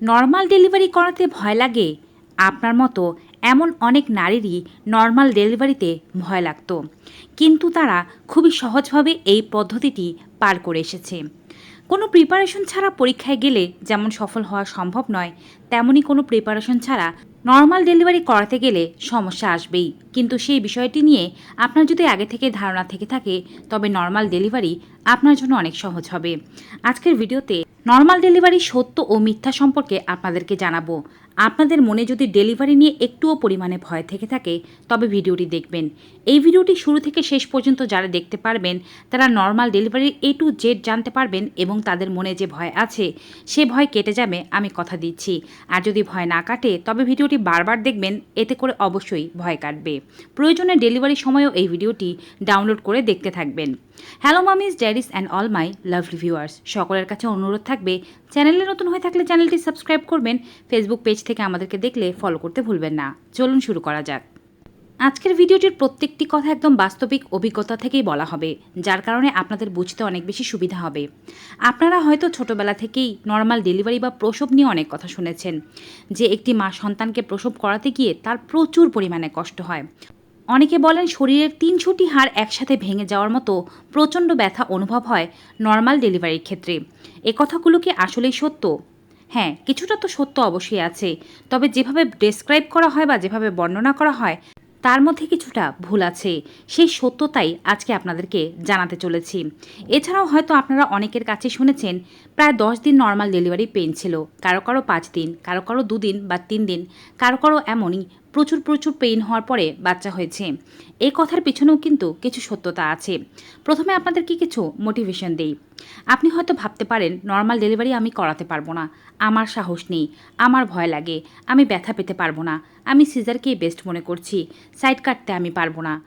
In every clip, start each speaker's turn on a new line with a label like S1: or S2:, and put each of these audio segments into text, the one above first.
S1: Normal delivery করাতে ভয় লাগে? আপনার মতো এমন অনেক নারীরই নর্মাল ডেলিভারিতে ভয় লাগতো। কিন্তু তারা খুবই সহজভাবে এই পদ্ধতিটি পার করে এসেছে। কোনো প্রিপারেশন ছাড়া পরীক্ষায় গেলে যেমন সফল হওয়া সম্ভব নয়, তেমনই কোনো প্রিপারেশন ছাড়া নর্মাল ডেলিভারি করাতে গেলে সমস্যা আসবেই। কিন্তু সেই বিষয়টি নিয়ে আপনার যদি আগে থেকে ধারণা থেকে থাকে, তবে নর্মাল ডেলিভারি আপনার জন্য অনেক সহজ হবে। আজকের ভিডিওতে নর্মাল ডেলিভারি সত্য ও মিথ্যা সম্পর্কে আপনাদেরকে জানাব। আপনাদের মনে যদি ডেলিভারি নিয়ে একটুও পরিমাণে ভয় থেকে থাকে, তবে ভিডিওটি দেখবেন। এই ভিডিওটি শুরু থেকে শেষ পর্যন্ত যারা দেখতে পারবেন, তারা নর্মাল ডেলিভারির এ টু জেড জানতে পারবেন এবং তাদের মনে যে ভয় আছে, সে ভয় কেটে যাবে, আমি কথা দিচ্ছি। আর যদি ভয় না কাটে, তবে ভিডিওটি বারবার দেখবেন, এতে করে অবশ্যই ভয় কাটবে। প্রয়োজনে ডেলিভারি সময়ও এই ভিডিওটি ডাউনলোড করে দেখতে থাকবেন। Hello mummies daddies and all my lovely viewers সকলের কাছে অনুরোধ থাকবে চ্যানেলে নতুন হয়ে থাকলে চ্যানেলটি সাবস্ক্রাইব করবেন। ফেসবুক পেজ থেকে আমাদেরকে দেখলে ফলো করতে ভুলবেন না। চলুন শুরু করা যাক। আজকের ভিডিওটির প্রত্যেকটি কথা একদম বাস্তবিক অভিজ্ঞতা থেকেই বলা হবে, যার কারণে আপনাদের বুঝতে অনেক বেশি সুবিধা হবে। আপনারা হয়তো ছোটবেলা থেকেই নর্মাল ডেলিভারি বা প্রসব নিয়ে অনেক কথা শুনেছেন, যে একটি মা সন্তানকে প্রসব করাতে গিয়ে তার প্রচুর পরিমাণে কষ্ট হয়। অনেকে বলেন শরীরের তিন ছুটি হাড় একসাথে ভেঙে যাওয়ার মতো প্রচণ্ড ব্যথা অনুভব হয় নর্মাল ডেলিভারির ক্ষেত্রে। এ কথাগুলো কি আসলেই সত্য? হ্যাঁ কিছুটা তো সত্য অবশ্যই আছে। তবে যেভাবে ডেসক্রাইব করা হয় বা যেভাবে বর্ণনা করা হয়, তার মধ্যে কিছুটা ভুল আছে। সেই সত্যতাই আজকে আপনাদেরকে জানাতে চলেছি। এছাড়াও হয়তো আপনারা অনেকের কাছে শুনেছেন, প্রায় দশ দিন নর্মাল ডেলিভারি পেন ছিল। কারও কারও পাঁচ দিন, কারও কারও দুদিন বা তিন দিন, কারও কারও এমনই প্রচুর প্রচুর পেইন হওয়ার পরে বাচ্চা হয়েছে। এই কথার পিছনেও কিন্তু কিছু সত্যতা আছে। প্রথমে আপনাদেরকে কিছু মোটিভেশন দেই? আপনি হয়তো ভাবতে পারেন নর্মাল ডেলিভারি আমি করাতে পারব না। আমার সাহস নেই। আমার ভয় লাগে। আমি ব্যথা পেতে পারব না। আমি সিজারকেই বেস্ট মনে করছি। সাইড কাটতে আমি পারব না।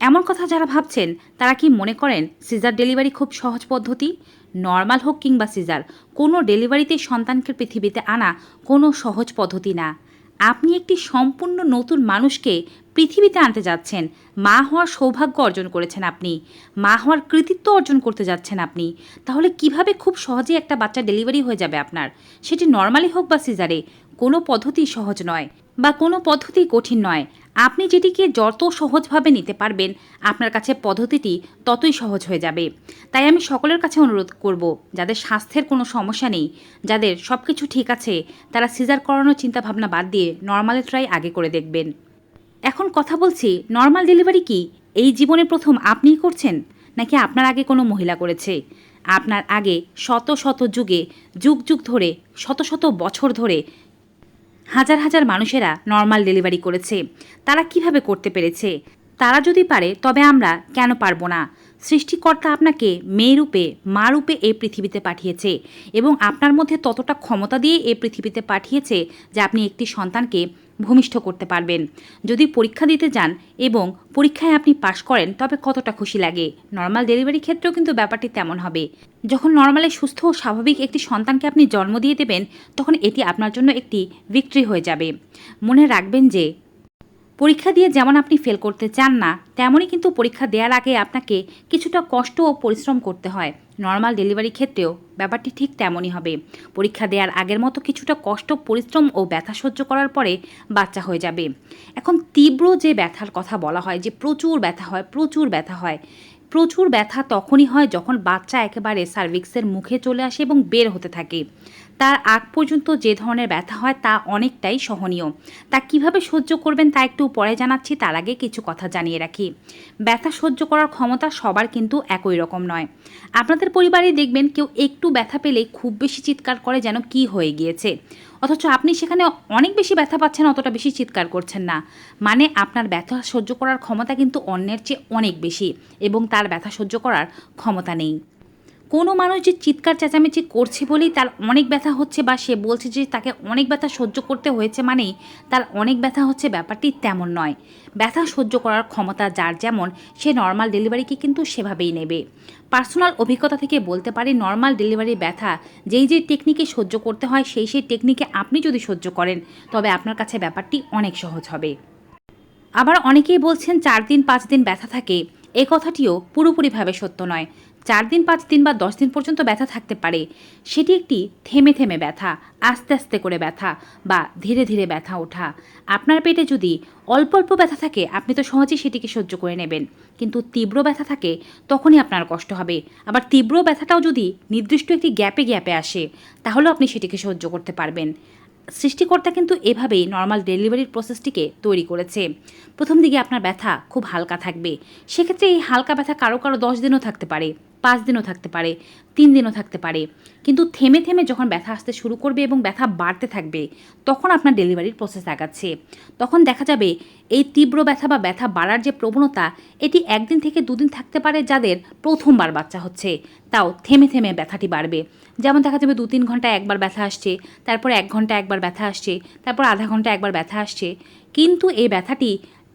S1: এমন কথা যারা ভাবছেন, তারা কি মনে করেন সিজার ডেলিভারি খুব সহজ পদ্ধতি? নর্মাল হোক কিংবা সিজার কোনো ডেলিভারিতে সন্তানকে পৃথিবীতে আনা কোনো সহজ পদ্ধতি না। আপনি একটি সম্পূর্ণ নতুন মানুষকে পৃথিবীতে আনতে যাচ্ছেন। মা হওয়ার সৌভাগ্য অর্জন করেছেন আপনি। মা হওয়ার কৃতিত্ব অর্জন করতে যাচ্ছেন আপনি। তাহলে কীভাবে খুব সহজে একটা বাচ্চা ডেলিভারি হয়ে যাবে আপনার? সেটি নর্মালি হোক বা সিজারে, কোনো পদ্ধতি সহজ নয়। বা কোনো পদ্ধতি কঠিন নয়। আপনি যেটিকে যত সহজভাবে নিতে পারবেন, আপনার কাছে পদ্ধতিটি ততই সহজ হয়ে যাবে। তাই আমি সকলের কাছে অনুরোধ করব, যাদের স্বাস্থ্যের কোনো সমস্যা নেই, যাদের সব কিছু ঠিক আছে, তারা সিজার করানোর চিন্তাভাবনা বাদ দিয়ে নর্মালে ট্রাই আগে করে দেখবেন। এখন কথা বলছি নর্মাল ডেলিভারি কি? এই জীবনে প্রথম আপনিই করছেন? নাকি আপনার আগে কোনো মহিলা করেছে? আপনার আগে শত শত যুগে, যুগ যুগ ধরে, শত শত বছর ধরে হাজার হাজার মানুষেরা নর্মাল ডেলিভারি করেছে। তারা কীভাবে করতে পেরেছে? তারা যদি পারে, তবে আমরা কেন পারব না? সৃষ্টিকর্তা আপনাকে মেয়েরূপে মা রূপে এই পৃথিবীতে পাঠিয়েছে এবং আপনার মধ্যে ততটা ক্ষমতা দিয়ে এই পৃথিবীতে পাঠিয়েছে যে আপনি একটি সন্তানকে ভূমিষ্ঠ করতে পারবেন। যদি পরীক্ষা দিতে যান এবং পরীক্ষায় আপনি পাশ করেন, তবে কতটা খুশি লাগে? নর্মাল ডেলিভারি ক্ষেত্রেও কিন্তু ব্যাপারটি তেমন হবে। যখন নর্মালে সুস্থ ও স্বাভাবিক একটি সন্তানকে আপনি জন্ম দিয়ে দেবেন, তখন এটি আপনার জন্য একটি ভিক্টরি হয়ে যাবে। মনে রাখবেন যে পরীক্ষা দিয়ে যেমন আপনি ফেল করতে চান না, তেমনই কিন্তু পরীক্ষা দেওয়ার আগে আপনাকে কিছুটা কষ্ট ও পরিশ্রম করতে হয়। নর্মাল ডেলিভারি ক্ষেত্রেও ব্যাপারটি ঠিক তেমনই হবে। পরীক্ষা দেওয়ার আগের মতো কিছুটা কষ্ট, পরিশ্রম ও ব্যথা সহ্য করার পরে বাচ্চা হয়ে যাবে। এখন তীব্র যে ব্যথার কথা বলা হয়, যে প্রচুর ব্যথা হয়, প্রচুর ব্যথা হয়, প্রচুর ব্যথা তখনই হয় যখন বাচ্চা একেবারে সার্ভিক্সের মুখে চলে আসে এবং বের হতে থাকে। তার আগ পর্যন্ত যে ধরনের ব্যথা হয় তা অনেকটাই সহনীয়। তা কীভাবে সহ্য করবেন তা একটু পরে জানাচ্ছি, তার আগে কিছু কথা জানিয়ে রাখি। ব্যথা সহ্য করার ক্ষমতা সবার কিন্তু একই রকম নয়। আপনাদের পরিবারে দেখবেন কেউ একটু ব্যথা পেলে খুব বেশি চিৎকার করে যেন কি হয়ে গিয়েছে। অথচ আপনি সেখানে অনেক বেশি ব্যথা পাচ্ছেন, অতটা বেশি চিৎকার করছেন না। মানে আপনার ব্যথা সহ্য করার ক্ষমতা কিন্তু অন্যের চেয়ে অনেক বেশি এবং তার ব্যথা সহ্য করার ক্ষমতা নেই। কোনো মানুষ যে চিৎকার চেঁচামেচি করছে বলেই তার অনেক ব্যথা হচ্ছে বা সে বলছে যে তাকে অনেক ব্যথা সহ্য করতে হয়েছে মানেই তার অনেক ব্যথা হচ্ছে ব্যাপারটি তেমন নয়। ব্যথা সহ্য করার ক্ষমতা যার যেমন, সে নর্মাল ডেলিভারিকে কিন্তু সেভাবেই নেবে। পার্সোনাল অভিজ্ঞতা থেকে বলতে পারি নর্মাল ডেলিভারি ব্যথা যেই যে টেকনিকে সহ্য করতে হয়, সেই সেই টেকনিকে আপনি যদি সহ্য করেন, তবে আপনার কাছে ব্যাপারটি অনেক সহজ হবে। আবার অনেকেই বলছেন, চার দিন, পাঁচ দিন ব্যথা থাকে, এ কথাটিও পুরোপুরিভাবে সত্য নয়। চার দিন, পাঁচ দিন বা দশ দিন পর্যন্ত ব্যথা থাকতে পারে। সেটি একটি থেমে থেমে ব্যথা, আস্তে আস্তে করে ব্যথা বা ধীরে ধীরে ব্যথা ওঠা। আপনার পেটে যদি অল্প অল্প ব্যথা থাকে, আপনি তো সহজেই সেটিকে সহ্য করে নেবেন। কিন্তু তীব্র ব্যথা থাকে, তখনই আপনার কষ্ট হবে। আবার তীব্র ব্যথাটাও যদি নির্দিষ্ট একটি গ্যাপে গ্যাপে আসে, তাহলেও আপনি সেটিকে সহ্য করতে পারবেন। সৃষ্টিকর্তা কিন্তু এভাবেই নর্মাল ডেলিভারির প্রসেসটিকে তৈরি করেছে। প্রথম দিকে আপনার ব্যথা খুব হালকা থাকবে। সেক্ষেত্রে এই হালকা ব্যথা কারও কারও দশ দিনও থাকতে পারে। পাঁচ দিনও থাকতে পারে, তিন দিনও থাকতে পারে। কিন্তু থেমে থেমে যখন ব্যথা আসতে শুরু করবে এবং ব্যথা বাড়তে থাকবে, তখন আপনার ডেলিভারির প্রসেস আগাচ্ছে তখন দেখা যাবে এই তীব্র ব্যথা বা ব্যথা বাড়ার যে প্রবণতা, এটি একদিন থেকে দুদিন থাকতে পারে যাদের প্রথমবার বাচ্চা হচ্ছে। তাও থেমে থেমে ব্যথাটি বাড়বে। যেমন দেখা যাবে দু তিন ঘণ্টা একবার ব্যথা আসছে, তারপর এক ঘণ্টা একবার ব্যথা আসছে, তারপর আধা ঘণ্টা একবার ব্যথা আসছে। কিন্তু এই ব্যথাটি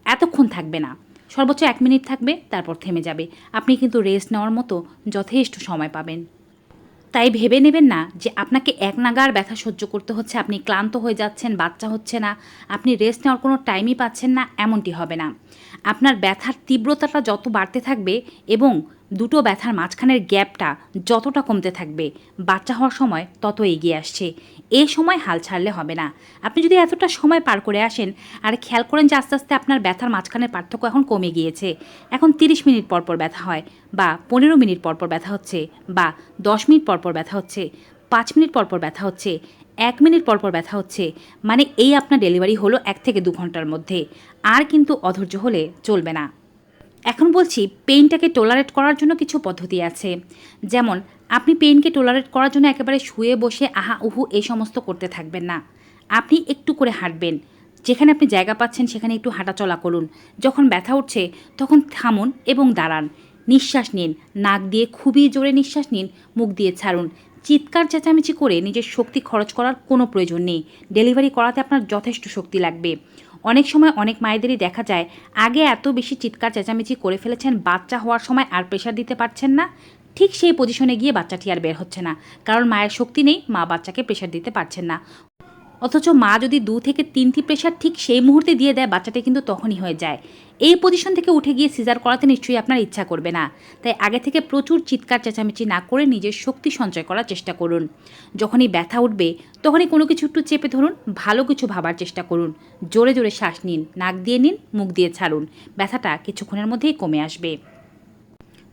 S1: এতক্ষণ থাকবে না। সর্বোচ্চ এক মিনিট থাকবে, তারপর থেমে যাবে। আপনি কিন্তু রেস্ট নেওয়ার মতো যথেষ্ট সময় পাবেন। তাই ভেবে নেবেন না যে আপনাকে এক নাগার ব্যথা সহ্য করতে হচ্ছে, আপনি ক্লান্ত হয়ে যাচ্ছেন, বাচ্চা হচ্ছে না, আপনি রেস্ট নেওয়ার কোনো টাইমই পাচ্ছেন না, এমনটি হবে না। আপনার ব্যথার তীব্রতাটা যত বাড়তে থাকবে এবং দুটো ব্যথার মাঝখানের গ্যাপটা যতটা কমতে থাকবে, বাচ্চা হওয়ার সময় তত এগিয়ে আসছে। এই সময় হাল ছাড়লে হবে না। আপনি যদি এতটা সময় পার করে আসেন, আর খেয়াল করেন যে আস্তে আস্তে আপনার ব্যথার মাঝখানের পার্থক্য এখন কমে গিয়েছে। এখন তিরিশ মিনিট পর পর ব্যথা হয়, বা পনেরো মিনিট পর পর ব্যথা হচ্ছে, বা দশ মিনিট পর পর ব্যথা হচ্ছে, পাঁচ মিনিট পর পর ব্যথা হচ্ছে, এক মিনিট পর পর ব্যথা হচ্ছে মানে এই আপনার ডেলিভারি হলো এক থেকে দু ঘণ্টার মধ্যে। আর কিন্তু অধৈর্য হলে চলবে না। এখন বলছি, পেইনটাকে টোলারেট করার জন্য কিছু পদ্ধতি আছে। যেমন, আপনি পেইনকে টোলারেট করার জন্য একেবারে শুয়ে বসে, আহা, উহু, এই সমস্ত করতে থাকবেন না। আপনি একটু করে হাঁটবেন। যেখানে আপনি জায়গা পাচ্ছেন, সেখানে একটু হাঁটাচলা করুন। যখন ব্যথা উঠছে, তখন থামুন এবং দাঁড়ান। নিঃশ্বাস নিন, নাক দিয়ে খুবই জোরে নিঃশ্বাস নিন, মুখ দিয়ে ছাড়ুন। চিৎকার, চেঁচামেচি করে নিজের শক্তি খরচ করার কোনো প্রয়োজন নেই। ডেলিভারি করাতে আপনার যথেষ্ট শক্তি লাগবে। অনেক সময় অনেক মায়েদেরই দেখা যায়, আগে এত বেশি চিৎকার চেঁচামেচি করে ফেলেছেন, বাচ্চা হওয়ার সময় আর প্রেশার দিতে পারছেন না। ঠিক সেই পজিশনে গিয়ে বাচ্চাটি আর বের হচ্ছে না, কারণ মায়ের শক্তি নেই, মা বাচ্চাকে প্রেশার দিতে পারছেন না। অথচ মা যদি দু থেকে তিনটি প্রেশার ঠিক সেই মুহূর্তে দিয়ে দেয়, বাচ্চাটি কিন্তু তখনই হয়ে যায়। এই পজিশন থেকে উঠে গিয়ে সিজার করাতে নিশ্চয়ই আপনার ইচ্ছা করবে না। তাই আগে থেকে প্রচুর চিৎকার, চেঁচামেচি না করে নিজের শক্তি সঞ্চয় করার চেষ্টা করুন। যখনই ব্যথা উঠবে, তখনই কোনো কিছু একটু চেপে ধরুন, ভালো কিছু ভাবার চেষ্টা করুন। জোরে জোরে শ্বাস নিন, নাক দিয়ে নিন, মুখ দিয়ে ছাড়ুন। ব্যথাটা কিছুক্ষণের মধ্যেই কমে আসবে।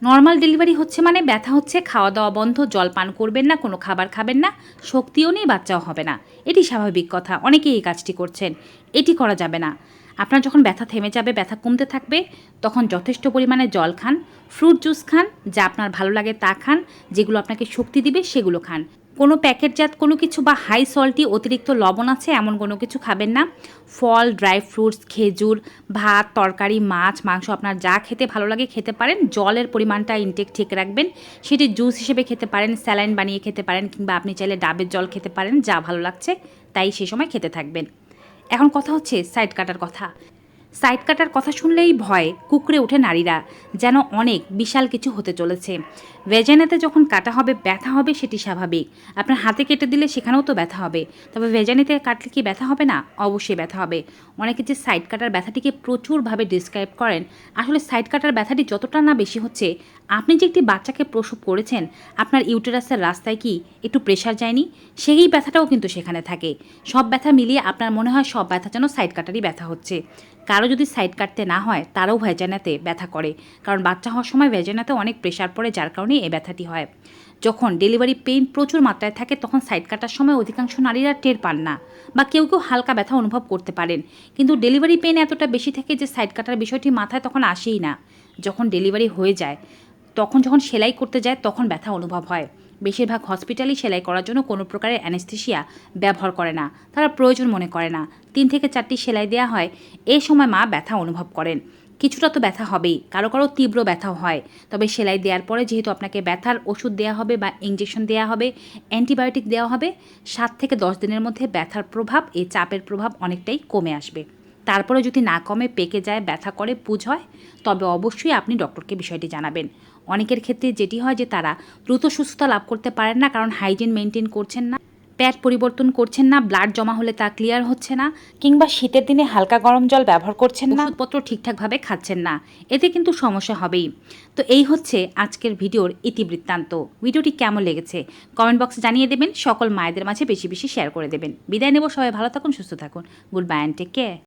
S1: নর্মাল ডেলিভারি হচ্ছে মানে ব্যথা হচ্ছে খাওয়া দাওয়া বন্ধ, জল পান করবেন না, কোনো খাবার খাবেন না, শক্তিও নেই, বাচ্চাও হবে না। এটি স্বাভাবিক কথা, অনেকেই এই কাজটি করছেন। এটি করা যাবে না। আপনার যখন ব্যথা থেমে যাবে, ব্যথা কমতে থাকবে, তখন যথেষ্ট পরিমাণে জল খান ফ্রুট জুস খান, যা আপনার ভালো লাগে তা খান, যেগুলো আপনাকে শক্তি দিবে সেগুলো খান। কোনো প্যাকেটজাত কোনো কিছু বা হাই সল্টি অতিরিক্ত লবণ আছে, এমন কোনো কিছু খাবেন না। ফল ড্রাই ফ্রুটস খেজুর, ভাত, তরকারি, মাছ, মাংস আপনার যা খেতে ভালো লাগে খেতে পারেন। জলের পরিমাণটা ইনটেক ঠিক রাখবেন। সেটি জুস হিসেবে খেতে পারেন, স্যালাইন বানিয়ে খেতে পারেন, কিংবা আপনি চাইলে ডাবের জল খেতে পারেন, যা ভালো লাগছে, তাই সে সময় খেতে থাকবেন। এখন কথা হচ্ছে সাইড কাটার কথা। সাইড কাটার কথা শুনলেই ভয় কুকড়ে ওঠে নারীরা, যেন অনেক বিশাল কিছু হতে চলেছে। ভেজানাতে যখন কাটা হবে, ব্যথা হবে, সেটি স্বাভাবিক। আপনার হাতে কেটে দিলে সেখানেও তো ব্যথা হবে। তবে ভেজানিতে কাটলে কি ব্যথা হবে না? অবশ্যই ব্যথা হবে। অনেকে যে সাইড কাটার ব্যথাটিকে প্রচুরভাবে ডিসক্রাইব করেন, আসলে সাইড কাটার ব্যথাটি যতটা না বেশি হচ্ছে, আপনি যে একটি বাচ্চাকে প্রসব করেছেন, আপনার ইউটেরাসের রাস্তায় কি একটু প্রেশার যায়নি? সেই ব্যথাটাও কিন্তু সেখানে থাকে। সব ব্যথা মিলিয়ে আপনার মনে হয় সব ব্যথা যেন সাইড কাটারই ব্যথা হচ্ছে। কারও যদি সাইড কাটতে না হয়, তারাও ভেজানাতে ব্যথা করে। কারণ বাচ্চা হওয়ার সময় ভেজানাতে অনেক প্রেশার পড়ে, যার কারণে এই ব্যথাটি হয়। যখন ডেলিভারি পেইন প্রচুর মাত্রায় থাকে, তখন সাইড কাটার সময় অধিকাংশ নারীরা টের পান না বা কেউ কেউ হালকা ব্যথা অনুভব করতে পারেন। কিন্তু ডেলিভারি পেইন এতটা বেশি থাকে যে সাইড কাটার বিষয়টি মাথায় তখন আসেই না। যখন ডেলিভারি হয়ে যায়, তখন যখন সেলাই করতে যায়, তখন ব্যথা অনুভব হয়। বেশিরভাগ হসপিটালই সেলাই করার জন্য কোনো প্রকারের অ্যানেস্থেশিয়া ব্যবহার করে না। তারা প্রয়োজন মনে করে না। তিন থেকে চারটি সেলাই দেওয়া হয়। এই সময় মা ব্যথা অনুভব করেন। কিছুটা তো ব্যথা হবেই। কারও কারও তীব্র ব্যথাও হয়। তবে সেলাই দেওয়ার পরে যেহেতু আপনাকে ব্যথার ওষুধ দেওয়া হবে বা ইঞ্জেকশন দেওয়া হবে অ্যান্টিবায়োটিক দেওয়া হবে, সাত থেকে দশ দিনের মধ্যে ব্যথার প্রভাব, এই চাপের প্রভাব অনেকটাই কমে আসবে। তারপরে যদি না কমে, পেকে যায়, ব্যথা করে, পুজ হয়, তবে অবশ্যই আপনি ডক্টরকে বিষয়টি জানাবেন। অনেকের ক্ষেত্রে যেটি হয় যে তারা দ্রুত সুস্থতা লাভ করতে পারেন না, কারণ হাইজিন মেনটেন করছেন না প্যাড পরিবর্তন করছেন না, ব্লাড জমা হলে তা ক্লিয়ার হচ্ছে না, কিংবা শীতের দিনে হালকা গরম জল ব্যবহার করছেন না। ওষুধপত্র ঠিকঠাকভাবে খাচ্ছেন না, এতে কিন্তু সমস্যা হবেই। তো এই হচ্ছে আজকের ভিডিওর ইতিবৃত্তান্ত। ভিডিওটি কেমন লেগেছে? কমেন্ট বক্সে জানিয়ে দেবেন, সকল মায়েদের মাঝে বেশি বেশি শেয়ার করে দেবেন। বিদায় নেব সবাই, ভালো থাকুন, সুস্থ থাকুন। Goodbye, and take care.